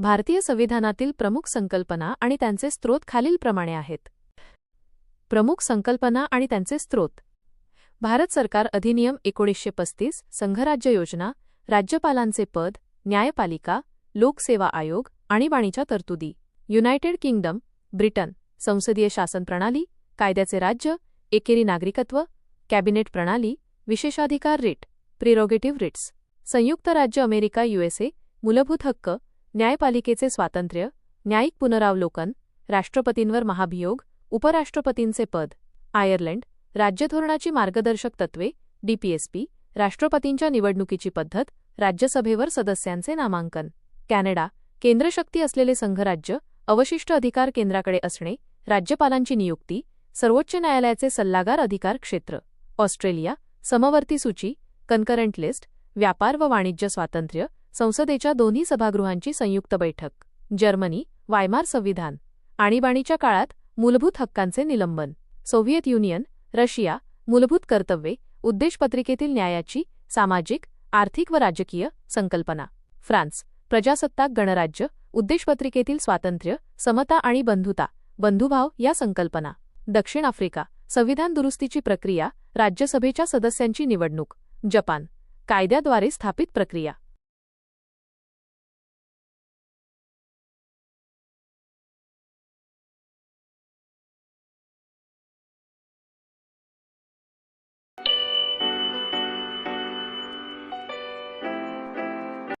भारतीय संविधानातील प्रमुख संकल्पना आणि त्यांचे स्रोत खालीलप्रमाणे आहेत. प्रमुख संकल्पना आणि त्यांचे स्रोत. भारत सरकार अधिनियम एकोणीसशे पस्तीस संघराज्य योजना राज्यपालांचे पद न्यायपालिका लोकसेवा आयोग आणीबाणीच्या तरतुदी. युनायटेड किंगडम ब्रिटन संसदीय शासन प्रणाली कायद्याचे राज्य एकेरी नागरिकत्व कॅबिनेट प्रणाली विशेषाधिकार रिट प्रिरोगेटिव्ह रिट्स. संयुक्त राज्य अमेरिका युएसए मूलभूत हक्क न्यायपालिकेचे स्वातंत्र्य न्यायिक पुनरावलोकन राष्ट्रपतींवर महाभियोग उपराष्ट्रपतींचे पद आयर्लंड राज्यधोरणाची मार्गदर्शक तत्त्वे डीपीएसपी राष्ट्रपतींच्या निवडणुकीची पद्धत राज्यसभेवर सदस्यांचे नामांकन कॅनडा केंद्रशक्ती असलेले संघराज्य अवशिष्ट अधिकार केंद्राकडे असणे राज्यपालांची नियुक्ती सर्वोच्च न्यायालयाचे सल्लागार अधिकार क्षेत्र ऑस्ट्रेलिया समवर्ती सूची कन्करंट लिस्ट व्यापार व वाणिज्य स्वातंत्र्य संसदेच्या दोन्ही सभागृहांची संयुक्त बैठक जर्मनी वायमार संविधान आणीबाणीच्या काळात मूलभूत हक्कांचे निलंबन सोव्हिएत युनियन रशिया मूलभूत कर्तव्ये उद्देशपत्रिकेतील न्यायाची सामाजिक आर्थिक व राजकीय संकल्पना फ्रान्स प्रजासत्ताक गणराज्य उद्देशपत्रिकेतील स्वातंत्र्य समता आणि बंधुता बंधुभाव या संकल्पना दक्षिण आफ्रिका संविधान दुरुस्तीची प्रक्रिया राज्यसभेच्या सदस्यांची निवडणूक जपान कायद्याद्वारे स्थापित प्रक्रिया.